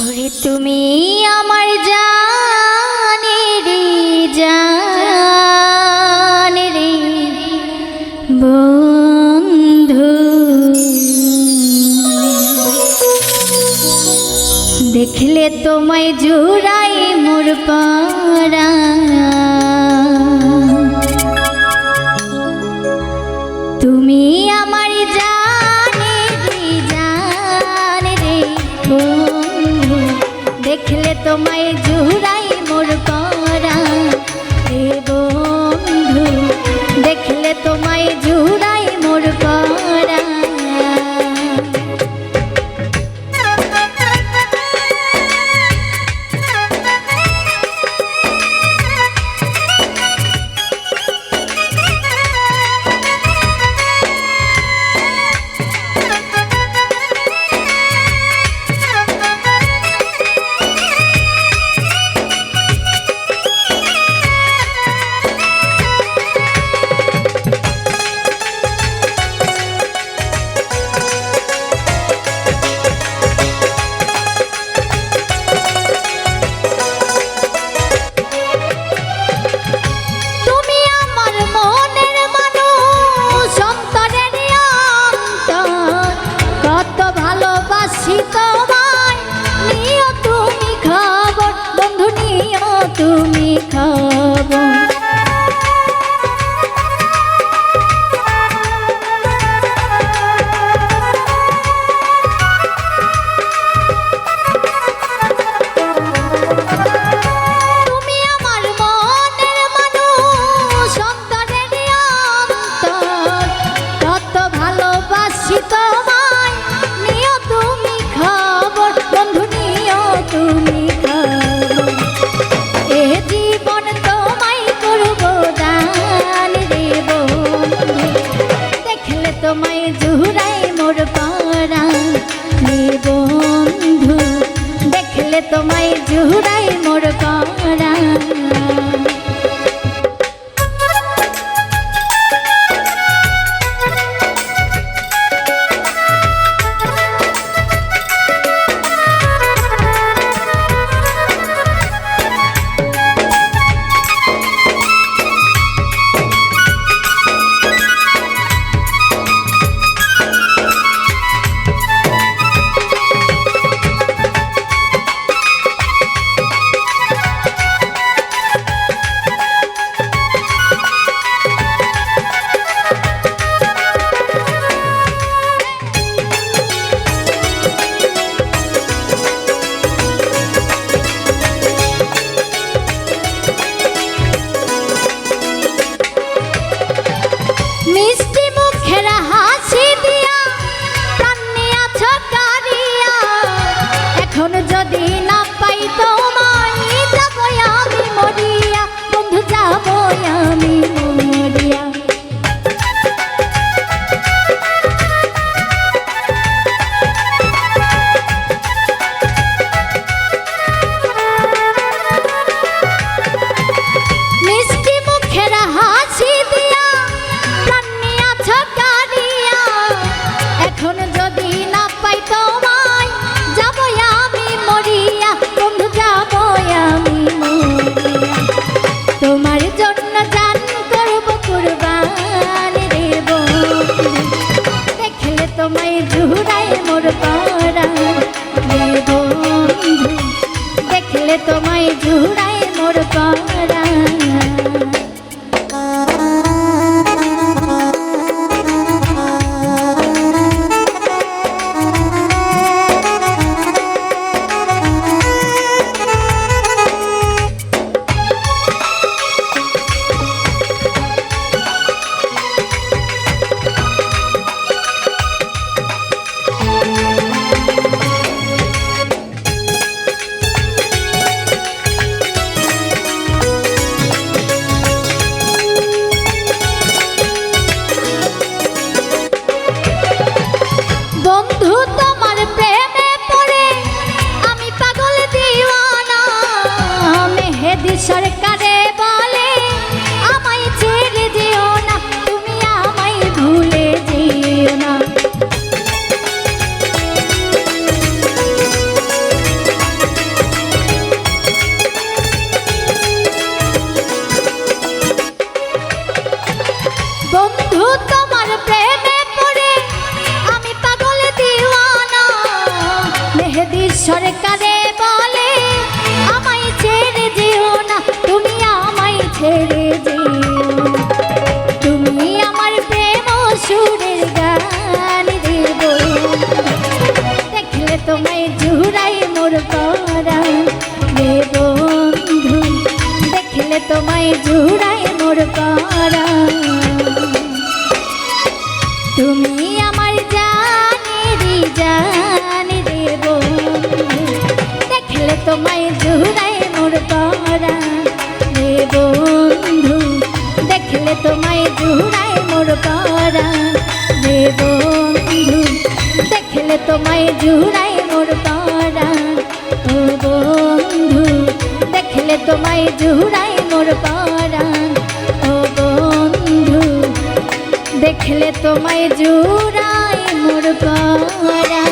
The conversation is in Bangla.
ওরে তুমি আমার জানে রে জানে রে বন্ধু। দেখলে তোমায় জোড়াই মোর পা তোমায় জুহুরাই মোর প চেহারা তোমায় জুড়ায় মোর পাড়া। দেখলে তোমায় জুড়ায় মোর পড়া। বন্ধু তোমার আমি মেহেদি বলে, আমায় ছেড়ে না, তুমি আমায় ছেড়ে তুমি আমার প্রেম দেখলে তোমায় জুড়া দেখলে তোমায় দেখলে তোমায় জুড়াই মোর পরা ও বন্ধু, দেখলে তোমায় জুড়াই মোর পরা ও বন্ধু, দেখলে তোমায় জুড়াই মোর পারা